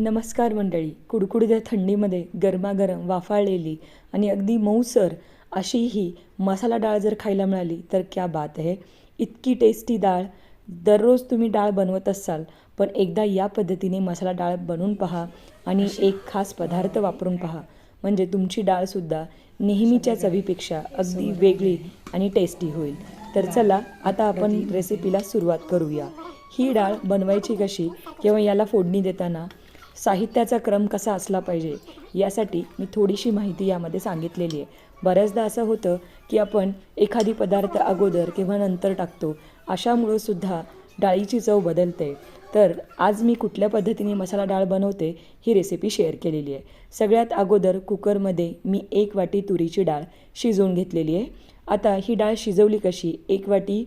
नमस्कार मंडळी. कुडकुडत्या थंडीमध्ये गरमागरम वाफाळलेली आणि अगदी मऊसर अशी ही मसाला डाळ जर खायला मिळाली तर क्या बात आहे इतकी टेस्टी डाळ. दररोज तुम्ही डाळ बनवत असाल पण एकदा या पद्धतीने मसाला डाळ बनवून पहा आणि एक खास पदार्थ वापरून पहा. म्हणजे तुमची डाळसुद्धा नेहमीच्या चवीपेक्षा अगदी वेगळी आणि टेस्टी होईल. तर चला आता आपण रेसिपीला सुरुवात करूया. ही डाळ बनवायची कशी किंवा याला फोडणी देताना साहित्याचा क्रम कसा असला पाहिजे यासाठी मी थोडीशी माहिती यामध्ये सांगितलेली आहे. बऱ्याचदा असं होतं की आपण एखादी पदार्थ अगोदर किंवा नंतर टाकतो अशामुळं सुद्धा डाळीची चव बदलते. तर आज मी कुठल्या पद्धतीने मसाला डाळ बनवते ही रेसिपी शेअर केलेली आहे. सगळ्यात अगोदर कुकरमध्ये मी एक वाटी तुरीची डाळ शिजवून घेतलेली आहे. आता ही डाळ शिजवली कशी? एक वाटी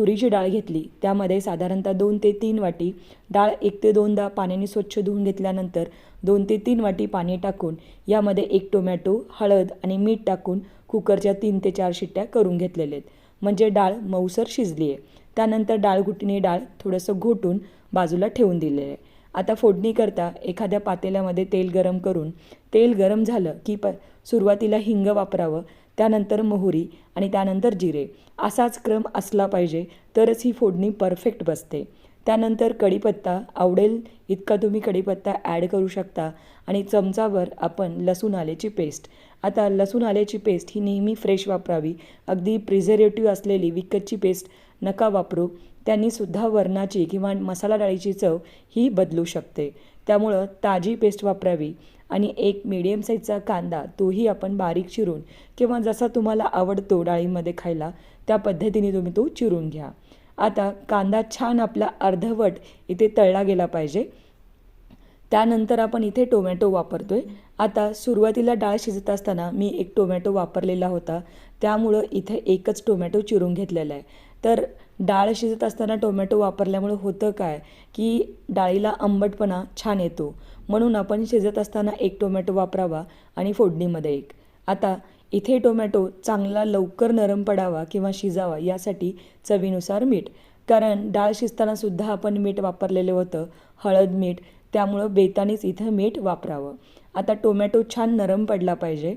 तुरीची डाळ घेतली. त्यामध्ये साधारणतः दोन ते तीन वाटी डाळ एक ते दोनदा पाण्याने स्वच्छ धुवून घेतल्यानंतर दोन ते तीन वाटी पाणी टाकून यामध्ये एक टोमॅटो हळद आणि मीठ टाकून कुकरच्या तीन ते चार शिट्ट्या करून घेतलेल्या आहेत. म्हणजे डाळ मऊसर शिजली आहे. त्यानंतर डाळगुटीने डाळ थोडंसं घोटून बाजूला ठेवून दिलेलं आहे. आता फोडणी करता एखाद्या पातेल्यामध्ये तेल गरम करून तेल गरम झालं की प सुरुवातीला हिंग वापरावं त्यानंतर मोहरी आणि त्यानंतर जिरे. असाच क्रम असला पाहिजे तरच ही फोडणी परफेक्ट बसते. त्यानंतर कढीपत्ता आवडेल. इतका तुम्ही कढीपत्ता ॲड करू शकता आणि चमचावर आपण लसूण आल्याची पेस्ट. आता लसूण आल्याची पेस्ट ही नेहमी फ्रेश वापरावी. अगदी प्रिझर्वेटिव्ह असलेली विकतची पेस्ट नका वापरू. त्यांनीसुद्धा वरणाची किंवा मसाला डाळीची चव ही बदलू शकते. त्यामुळं ताजी पेस्ट वापरावी आणि एक मीडियम साईजचा कांदा तोही आपण बारीक चिरून किंवा जसा तुम्हाला आवडतो डाळीमध्ये खायला त्या पद्धतीने तुम्ही तो चिरून घ्या. आता कांदा छान आपला अर्धवट इथे तळला गेला पाहिजे. त्यानंतर आपण इथे टोमॅटो वापरतो आहे आता सुरुवातीला डाळ शिजत असताना मी एक टोमॅटो वापरलेला होता. त्यामुळं इथे एकच टोमॅटो चिरून घेतलेला आहे. तर डाळ शिजत असताना टोमॅटो वापरल्यामुळं होतं काय? की डाळीला आंबटपणा छान येतो. म्हणून आपण शिजत असताना एक टोमॅटो वापरावा आणि फोडणीमध्ये एक. आता इथे टोमॅटो चांगला लवकर नरम पडावा किंवा शिजावा यासाठी चवीनुसार मीठ. कारण डाळ शिजतानासुद्धा आपण मीठ वापरलेलं होतं. हळद मीठ त्यामुळं बेतानीच इथं मीठ वापरावं. आता टोमॅटो छान नरम पडला पाहिजे.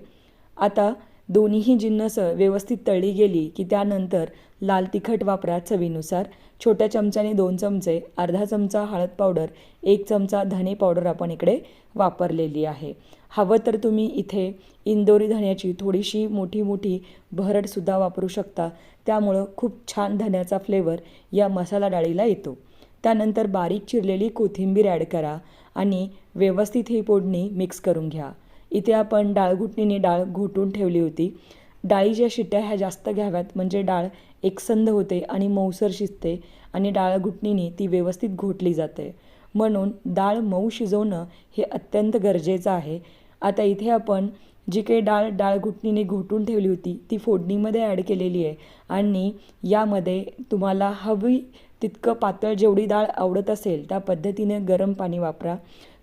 आता दोन्हीही जिन्नसं व्यवस्थित तळली गेली की त्यानंतर लाल तिखट वापरा चवीनुसार. छोट्या चमच्याने दोन चमचे अर्धा चमचा हळद पावडर एक चमचा धने पावडर आपण इकडे वापरलेली आहे. हवं तर तुम्ही इथे इंदोरी धण्याची थोडीशी मोठी मोठी भरडसुद्धा वापरू शकता. त्यामुळं खूप छान धण्याचा फ्लेवर या मसाला डाळीला येतो. त्यानंतर बारीक चिरलेली कोथिंबीर ॲड करा आणि व्यवस्थित ही फोडणी मिक्स करून घ्या. इथे आपण डाळघुटणीने डाळ घोटून ठेवली होती. डाळीच्या शिट्ट्या ह्या जास्त घ्याव्यात म्हणजे डाळ एकसंध होते आणि मऊसर शिजते आणि डाळ घुटणीने ती व्यवस्थित घोटली जाते. म्हणून डाळ मऊ शिजवणं हे अत्यंत गरजेचं आहे. आता इथे आपण जी काही डाळ डाळ घुटणीने घोटून ठेवली होती ती फोडणीमध्ये ॲड केलेली आहे आणि यामध्ये तुम्हाला हवी तितकं पातळ जेवढी डाळ आवडत असेल त्या पद्धतीने गरम पाणी वापरा.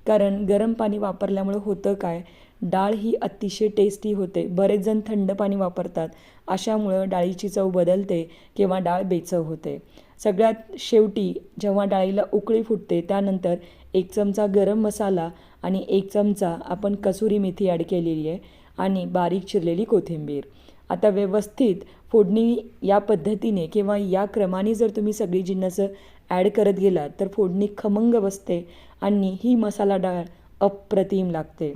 कारण गरम पाणी वापरल्यामुळं होतं काय? डाळ ही अतिशय टेस्टी होते. बरेच जण थंड पाणी वापरतात. अशामुळं डाळीची चव बदलते किंवा डाळ बेचव होते. सगळ्यात शेवटी जेव्हा डाळीला उकळी फुटते त्यानंतर एक चमचा गरम मसाला आणि एक चमचा आपण कसुरी मेथी ॲड केलेली आहे आणि बारीक चिरलेली कोथिंबीर. आता व्यवस्थित फोडणी या पद्धतीने किंवा या क्रमाने जर तुम्ही सगळी जिन्नसं ॲड करत गेलात तर फोडणी खमंग बसते आणि ही मसाला डाळ अप्रतिम लागते.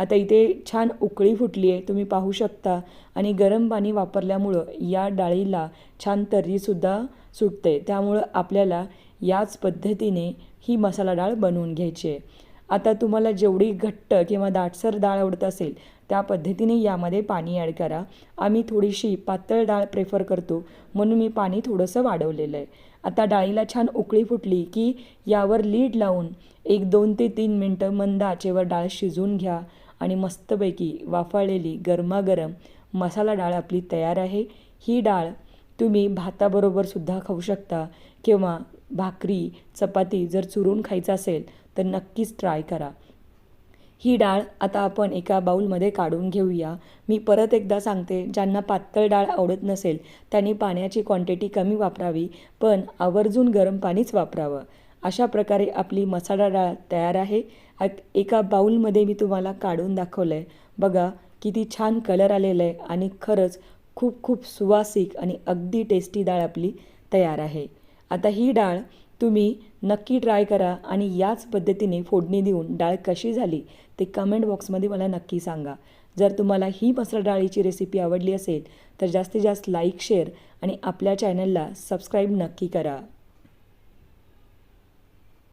आता इथे छान उकळी फुटली आहे तुम्ही पाहू शकता. आणि गरम पाणी वापरल्यामुळं या डाळीला छान तर्रीसुद्धा सुटते. त्यामुळं आपल्याला याच पद्धतीने ही मसाला डाळ बनवून घ्यायची आहे. आता तुम्हाला जेवढी घट्ट किंवा दाटसर डाळ आवडत असेल त्या पद्धतीने यामध्ये पाणी ॲड करा. आम्ही थोडीशी पातळ डाळ प्रेफर करतो म्हणून मी पाणी थोडंसं वाढवलेलं आहे. आता डाळीला छान उकळी फुटली की यावर लीड लावून एक दोन ते तीन मिनटं मंद आचेवर डाळ शिजवून घ्या. आणि मस्तपैकी वाफाळलेली गरमागरम मसाला डाळ आपली तयार आहे. ही डाळ तुम्ही भाताबरोबरसुद्धा खाऊ शकता किंवा भाकरी चपाती जर चुरून खायचं असेल तर नक्कीच ट्राय करा. ही डाळ आता आपण एका बाऊलमध्ये काढून घेऊया. मी परत एकदा सांगते ज्यांना पातळ डाळ आवडत नसेल त्यांनी पाण्याची क्वांटिटी कमी वापरावी पण आवर्जून गरम पाणीच वापरावं. अशा प्रकारे आपली मसाला डाळ तयार आहे. एका बाऊलमध्ये मी तुम्हाला काढून दाखवलं आहे बघा किती छान कलर आलेला आहे आणि खरंच खूप खूप सुवासिक आणि अगदी टेस्टी डाळ आपली तयार आहे. आता ही डाळ तुम्ही नक्की ट्राय करा आणि याच पद्धतीने फोडणी देऊन डाळ कशी झाली ते कमेंट बॉक्समध्ये मला नक्की सांगा. जर तुम्हाला ही मसाला डाळीची रेसिपी आवडली असेल तर जास्तीत जास्त लाईक शेअर आणि आपल्या चॅनलला सबस्क्राईब नक्की करा.